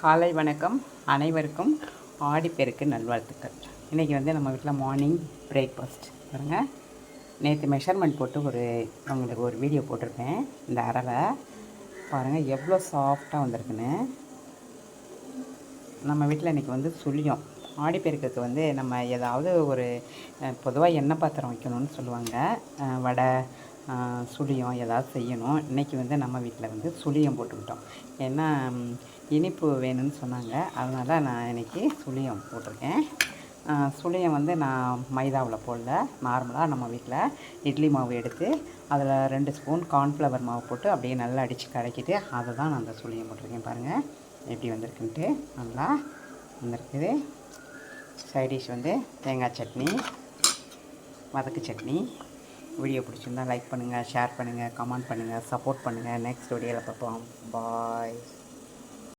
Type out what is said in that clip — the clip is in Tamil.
காலை வணக்கம். அனைவருக்கும் ஆடிப்பெருக்கு நல்வாழ்த்துக்கள். இன்றைக்கி வந்து நம்ம வீட்டில் மார்னிங் பிரேக்ஃபாஸ்ட் பாருங்கள் நேற்று மெஷர்மெண்ட் போட்டு ஒரு உங்களுக்கு ஒரு வீடியோ போட்டிருப்பேன். இந்த அரவை. பாருங்கள் எவ்வளோ சாஃப்டாக வந்திருக்குன்னு. நம்ம வீட்டில் இன்றைக்கி வந்து சுழியம். ஆடிப்பெருக்குக்கு வந்து நம்ம ஏதாவது ஒரு பொதுவாக எண்ணெய் பாத்திரம் வைக்கணும்னு சொல்லுவாங்க. வடை சுழியம் ஏதாவது செய்யணும். இன்றைக்கி வந்து நம்ம வீட்டில் வந்து சுழியம் போட்டுக்கிட்டோம். ஏன்னா இனிப்பு வேணும்னு சொன்னாங்க. அதனால் நான் இன்றைக்கி சுழியம் போட்டிருக்கேன். சுளியம் சுழியம் வந்து நான் மைதாவில் போடல. நார்மலாக நம்ம வீட்டில் இட்லி மாவு எடுத்து அதில் ரெண்டு ஸ்பூன் கார்ன்ஃப்ளவர் மாவு போட்டு அப்படியே நல்லா அடித்து கலக்கிட்டு அதை தான் நான் அந்த சுழியம் போட்டிருக்கேன் பாருங்கள் எப்படி வந்திருக்குன்ட்டு. நல்லா வந்திருக்குது. சைட் டிஷ் வந்து தேங்காய் சட்னி வதக்கு சட்னி. வீடியோ பிடிச்சிருந்தால் லைக் பண்ணுங்கள் ஷேர் பண்ணுங்கள் கமெண்ட் பண்ணுங்கள் சப்போர்ட் பண்ணுங்கள் நெக்ஸ்ட் வீடியோவில் பார்ப்போம். பாய்